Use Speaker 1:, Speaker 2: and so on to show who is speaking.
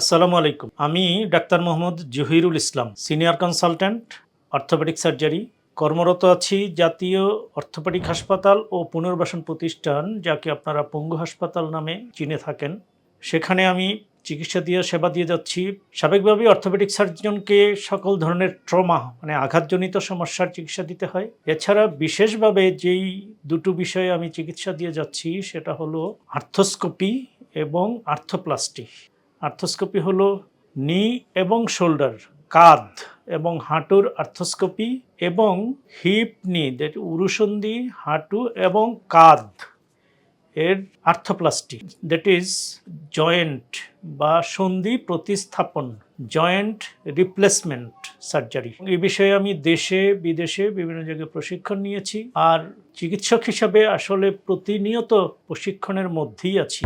Speaker 1: আসসালামু আলাইকুম। আমি doctor Mohammad Zahirul Islam, senior consultant orthopaedic surgery. কর্মরত আছি জাতীয় অর্থোপেডিক হাসপাতাল ও পুনর্বাসন প্রতিষ্ঠান, যাকে আপনারা পঙ্গু হাসপাতাল নামে চিনে থাকেন। সেখানে আমি চিকিৎসা দিয়ে সেবা দিয়ে যাচ্ছি। স্বাভাবিকভাবে অর্থোপেডিক সার্জনকে সকল ধরনের ট্রমা মানে আঘাতজনিত সমস্যার চিকিৎসা দিতে হয়। এছাড়া বিশেষভাবে যেই দুটো বিষয়ে আমি চিকিৎসা দিয়ে যাচ্ছি, সেটা হলো আর্থোস্কোপি এবং আর্থোপ্লাস্টি। আর্থোস্কোপি হলো নি এবং শোল্ডার, কাঁধ এবং হাঁটুর আর্থোস্কোপি এবং হিপ নি দ্যাট উরুসন্ধি, হাঁটু এবং কাঁধ এর আর্থোপ্লাস্টি দ্যাট ইজ জয়েন্ট বা সন্ধি প্রতিস্থাপন জয়েন্ট রিপ্লেসমেন্ট সার্জারি এই বিষয়ে আমি দেশে, বিদেশে বিভিন্ন জায়গায় প্রশিক্ষণ নিয়েছি আর চিকিৎসক হিসাবে আসলে প্রতিনিয়ত প্রশিক্ষণের মধ্যেই আছি।